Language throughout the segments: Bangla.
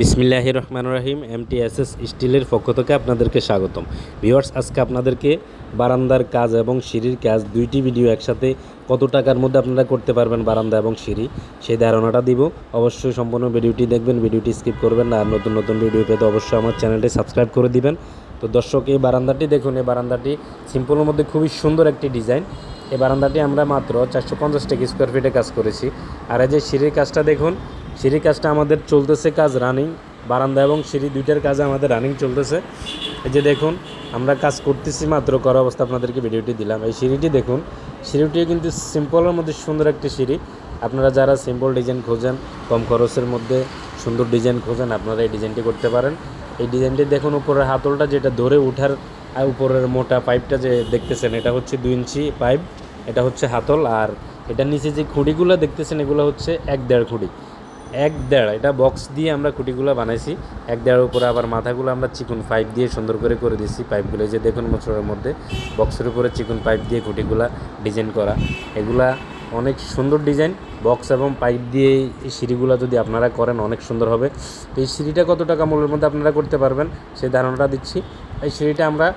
বিসমিল্লাহ রহমান রহিম এমটিএসএস স্টিলের পক্ষ থেকে আপনাদেরকে স্বাগতম। ভিউয়ার্স, আজকে আপনাদেরকে বারান্দার কাজ এবং সিঁড়ির কাজ দুইটি ভিডিও একসাথে কত টাকার মধ্যে আপনারা করতে পারবেন বারান্দা এবং সিঁড়ি, সেই ধারণাটা দিব। অবশ্যই সম্পূর্ণ ভিডিওটি দেখবেন, ভিডিওটি স্কিপ করবেন না, আর নতুন নতুন ভিডিও পেতে অবশ্যই আমার চ্যানেলটি সাবস্ক্রাইব করে দিবেন। তো দর্শক, এই বারান্দাটি দেখুন, এই বারান্দাটি সিম্পলের মধ্যে খুবই সুন্দর একটি ডিজাইন এই বারান্দাটি আমরা মাত্র চারশো পঞ্চাশ টাকা স্কোয়ার ফিটে কাজ করেছি। আর এই যে সিঁড়ির কাজটা দেখুন সিঁড়ির কাজটা আমাদের চলতেছে কাজ রানিং বারান্দা এবং সিঁড়ি দুইটার কাজে আমাদের রানিং চলতেছে। এই যে দেখুন, আমরা কাজ করতেছি মাত্র করা অবস্থা আপনাদেরকে ভিডিওটি দিলাম। এই সিঁড়িটি দেখুন, সিঁড়িটিও কিন্তু সিম্পলের মধ্যে সুন্দর একটি সিঁড়ি। আপনারা যারা সিম্পল ডিজাইন খোঁজেন, কম খরচের মধ্যে সুন্দর ডিজাইন খোঁজেন, আপনারা এই ডিজাইনটি করতে পারেন। এই ডিজাইনটি দেখুন, উপরের হাতলটা যেটা ধরে আর উপরের মোটা পাইপটা যে দেখতেছেন, এটা হচ্ছে দুই ইঞ্চি পাইপ এটা হচ্ছে হাতল, আর এটার নিচে যে খুঁড়িগুলো দেখতেছেন, এগুলো হচ্ছে এক দেড় খুঁটি। এক দেড়, এটা বক্স দিয়ে আমরা খুঁটিগুলো বানাইছি। এক দেড় উপরে আবার মাথাগুলো আমরা চিকুন পাইপ দিয়ে সুন্দর করে করে দিয়েছি পাইপগুলো যে দেখুন মোচরের মধ্যে বক্সের উপরে চিকুন পাইপ দিয়ে খুঁটিগুলা ডিজাইন করা। এগুলা অনেক সুন্দর ডিজাইন বক্স এবং পাইপ দিয়ে এই সিঁড়িগুলো যদি আপনারা করেন, অনেক সুন্দর হবে। তো এই সিঁড়িটা কত টাকা মূল্যের মধ্যে আপনারা করতে পারবেন, সেই ধারণাটা দিচ্ছি। এই সিঁড়িটা আমরা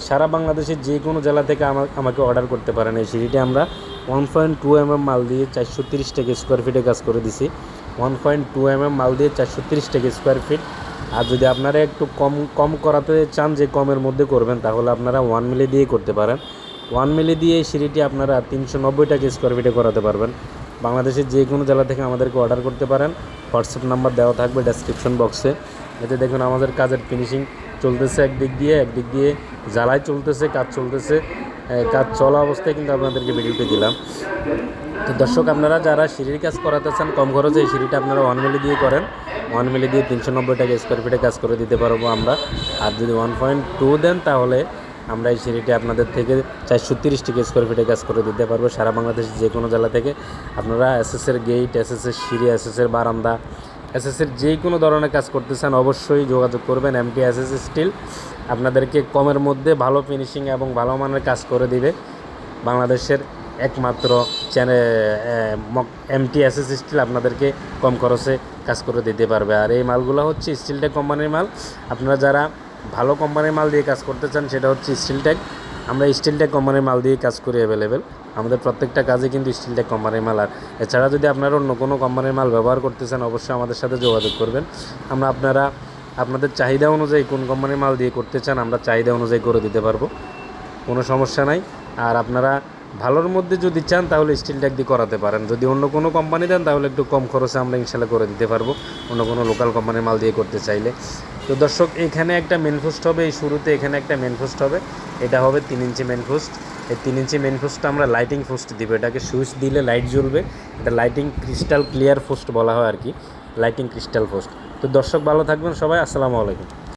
সারা বাংলাদেশের যে কোনো জেলা থেকে আমা- আমাকে অর্ডার করতে পারেন। এই সিঁড়িটা আমরা one point two M M মাল দিয়ে চারশো তিরিশ টাকা স্কোয়ার ফিটে কাজ করে দিছি। One point two M M মাল দিয়ে চারশো তিরিশ টাকা স্কোয়ার ফিট আর যদি আপনারা একটু কম কম করাতে চান যে কমের মধ্যে করবেন, তাহলে আপনারা ওয়ান মিলি দিয়ে করতে পারেন। ওয়ান মিলি দিয়ে এই সিঁড়িটি আপনারা তিনশো নব্বই টাকা স্কোয়ার ফিটে করাতে পারবেন। বাংলাদেশের যে কোনো জেলা থেকে আমাদেরকে অর্ডার করতে পারেন। হোয়াটসঅ্যাপ নাম্বার দেওয়া থাকবে ডেসক্রিপশন বক্সে এতে দেখুন আমাদের কাজের ফিনিশিং চলতেছে একদিক দিয়ে একদিক দিয়ে জ্বালাই চলতেছে, কাজ চলতেছে। কাজ চলা অবস্থায় কিন্তু আপনাদেরকে ভিডিওটি দিলাম। তো দর্শক, আপনারা যারা সিঁড়ির কাজ করাতে চান, কম খরচে এই সিঁড়িটা আপনারা ওয়ান মিলি দিয়ে করেন। ওয়ান মিলি দিয়ে তিনশো নব্বই টাকা স্কোয়ার ফিটে কাজ করে দিতে পারব আমরা। আর যদি ওয়ান পয়েন্ট টু দেন, তাহলে আমরা এই সিঁড়িটি আপনাদের থেকে চারশো তিরিশ টাকা স্কোয়ার ফিটে কাজ করে দিতে পারব। সারা বাংলাদেশের যে কোনো জেলা থেকে আপনারা এসএসের গেট এসএসের সিঁড়ি এসএসের বারান্দা এস এসএসের যে কোনো ধরনের কাজ করতে চান, অবশ্যই যোগাযোগ করবেন এমটি এস এসএস স্টিল আপনাদেরকে কমের মধ্যে ভালো ফিনিশিং এবং ভালো মানের কাজ করে দিবে বাংলাদেশের একমাত্র চ্যানেল এমটি এসএস স্টিল আপনাদেরকে কম খরচে কাজ করে দিতে পারবে। আর এই মালগুলো হচ্ছে স্টিলটেক কোম্পানির মাল। আপনারা যারা ভালো কোম্পানির মাল দিয়ে কাজ করতে চান, সেটা হচ্ছে স্টিলটেক আমরা স্টিলটেক কোম্পানির মাল দিয়ে কাজ করি অ্যাভেলেবেল আমাদের প্রত্যেকটা কাজে কিন্তু স্টিলটেক কোম্পানির মাল। আর এছাড়া যদি আপনারা অন্য কোনো কোম্পানির মাল ব্যবহার করতে চান, অবশ্যই আমাদের সাথে যোগাযোগ করবেন। আমরা আপনারা, আপনাদের চাহিদা অনুযায়ী কোন কোম্পানির মাল দিয়ে করতে চান, আমরা চাহিদা অনুযায়ী করে দিতে পারব। কোনো সমস্যা নাই। আর আপনারা ভালোর মধ্যে যদি চান, তাহলে স্টিল ট্যাগ দিয়ে করাতে পারেন। যদি অন্য কোনো কোম্পানি দেন, তাহলে একটু কম খরচে আমরা ইনশাল্লাহ করে দিতে পারব। অন্য কোনো লোকাল কোম্পানির মাল দিয়ে করতে চাইলে। তো দর্শক, এখানে একটা মেনফোস্ট হবে। এই শুরুতে এখানে একটা মেনফোস্ট হবে। এটা হবে তিন ইঞ্চি মেনফোস্ট এই তিন ইঞ্চি মেন পোস্টটা আমরা লাইটিং ফোস্ট দিব। এটাকে সুইচ দিলে লাইট জ্বলবে। এটা লাইটিং ক্রিস্টাল ক্লিয়ার ফোস্ট বলা হয় আর কি। লাইটিং ক্রিস্টাল ফোস্ট তো দর্শক, ভালো থাকবেন সবাই। আসসালামু আলাইকুম।